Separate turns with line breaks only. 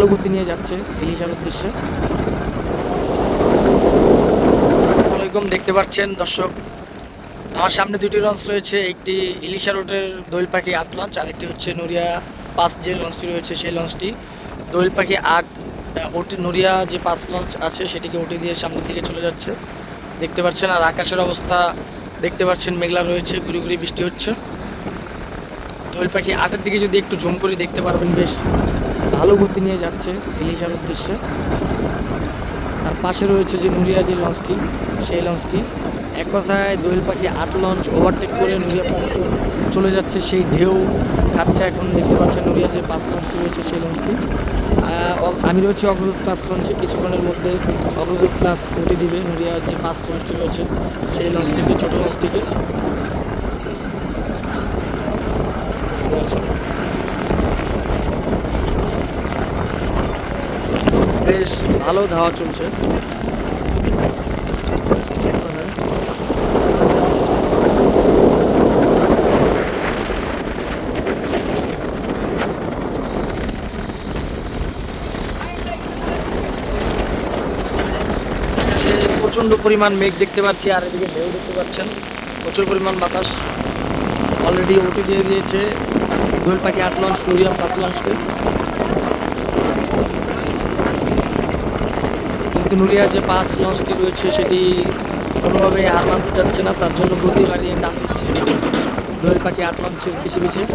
ভালো গতি নিয়ে যাচ্ছে ইলিশার উদ্দেশ্যে। ওয়ালাইকুম, দেখতে পাচ্ছেন দর্শক, আমার সামনে দুটি লঞ্চ রয়েছে, একটি ইলিশা রোডের দোয়েল পাখি আট লঞ্চ আর একটি হচ্ছে নড়িয়া পাস যে লঞ্চটি রয়েছে সেই লঞ্চটি। দোয়েল পাখি আট ওটি নড়িয়া যে পাঁচ লঞ্চ আছে সেটিকে ওটি দিয়ে সামনের দিকে চলে যাচ্ছে। দেখতে পাচ্ছেন, আর আকাশের অবস্থা দেখতে পাচ্ছেন, মেঘলা রয়েছে, ঘুরি ঘুরি বৃষ্টি হচ্ছে। দোয়েল পাখি আটের দিকে যদি একটু জুম করে, দেখতে পারবেন বেশ। ভালো গতি নিয়ে যাচ্ছে ইলিশার উদ্দেশ্যে। তার পাশে রয়েছে যে নুরিয়া যে লঞ্চটি সেই লঞ্চটি এক কথায় দোয়েল পাখি আট লঞ্চ ওভারটেক করে নুরিয়া পাঁচ চলে যাচ্ছে, সেই ঢেউ খাচ্ছে এখন দেখতে পাচ্ছেন নুরিয়া যে পাঁচ লঞ্চটি রয়েছে সেই লঞ্চটি আমি রয়েছি অগ্রদূত প্লাস লঞ্চে কিছুক্ষণের মধ্যে অগ্রদূত প্লাস উঠে দিবে নুরিয়া যে পাঁচ লঞ্চটি রয়েছে, সেই লঞ্চটিকে ছোটো লঞ্চটিকে বেশ ভালো ধাওয়া চলছে। প্রচণ্ড পরিমাণ মেঘ দেখতে পাচ্ছি, আর এদিকে ঢেউ দেখতে পাচ্ছেন। প্রচুর পরিমাণ বাতাস অলরেডি ওটি দিয়ে দিয়েছে। দোল পাখি আট লঞ্চ নদিয়া পাঁচ লঞ্চকে নুরিয়া যে পাঁচ লঞ্চটি রয়েছে, সেটি কোনোভাবেই আর মানতে চাচ্ছে না। তার জন্য গতি বাড়িয়ে টান দিচ্ছে। দোয়েল পাখি আট লঞ্চের পিছিয়ে পিছিয়ে